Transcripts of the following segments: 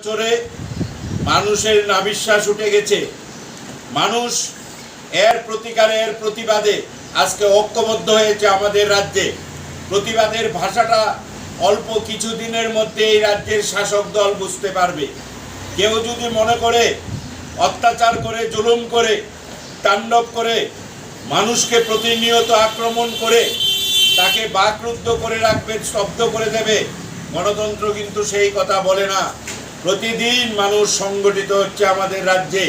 বছরে মানুষের নাবিশ্বাস উঠে গেছে। মানুষ এর প্রতিকারে এর প্রতিবাদে আজকে ঐক্যবদ্ধ হয়েছে আমাদের রাজ্যে। প্রতিবাদের ভাষাটা অল্প কিছু দিনের মধ্যে এই রাজ্যের শাসক দল বুঝতে পারবে। কেউ যদি মনে করে, অত্যাচার করে, জুলুম করে, তাণ্ডব করে, মানুষকে প্রতিনিয়ত আক্রমণ করে, তাকে বাকরুদ্ধ করে রাখবে, স্তব্ধ করে দেবে, গণতন্ত্র কিন্তু সেই কথা বলে না। প্রতিদিন মানুষ সংগঠিত হচ্ছে আমাদের রাজ্যে।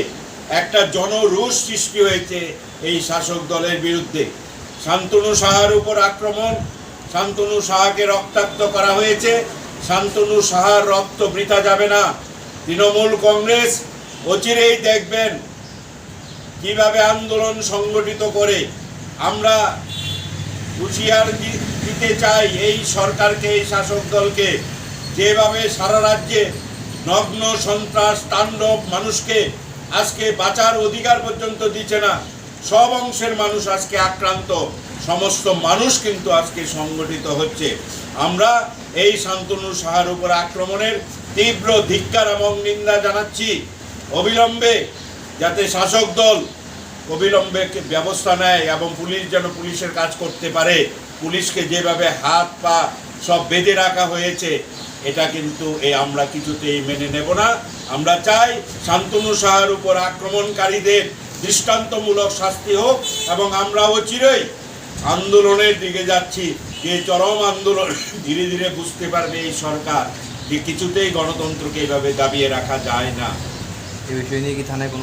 একটা জনরোষ সৃষ্টি হয়েছে এই শাসক দলের বিরুদ্ধে। শান্তনু সাহার উপর আক্রমণ, শান্তনু সাহাকে রক্তাক্ত করা হয়েছে। শান্তনু সাহার রক্ত বৃথা যাবে না। তৃণমূল কংগ্রেস, অচিরেই দেখবেন কীভাবে আন্দোলন সংগঠিত করে। আমরা হুঁশিয়ার দিতে চাই এই সরকারকে, এই শাসক দলকে। যেভাবে সারা রাজ্যে নগ্ন সন্ত্রাস তাণ্ডব মানুষকে আজকে বাঁচার অধিকার পর্যন্ত দিচ্ছে না। সব অংশের মানুষ আজকে আক্রান্ত। সমস্ত মানুষ কিন্তু আজকে সংগঠিত হচ্ছে। আমরা এই শান্তনু সাহার উপর আক্রমণের তীব্র ধিক্কার এবং নিন্দা জানাচ্ছি। অবিলম্বে যাতে শাসক দল অবিলম্বে ব্যবস্থা নেয় এবং পুলিশ যেন পুলিশের কাজ করতে পারে। পুলিশকে যেভাবে হাত পা সব বেঁধে রাখা হয়েছে এটা কিন্তু এ আমরা কিছুতেই মেনে নেব না। আমরা চাই শান্তনু সাহার উপর আক্রমণকারীদের দৃষ্টান্তমূলক শাস্তি হোক এবং আমরা চিরই আন্দোলনের দিকে যাচ্ছি। যে চরম আন্দোলন ধীরে ধীরে বুঝতে পারবে এই সরকার যে কিছুতেই গণতন্ত্রকে এভাবে দাবিয়ে রাখা যায় না। এই বিষয় নিয়ে কি থানায় কোনো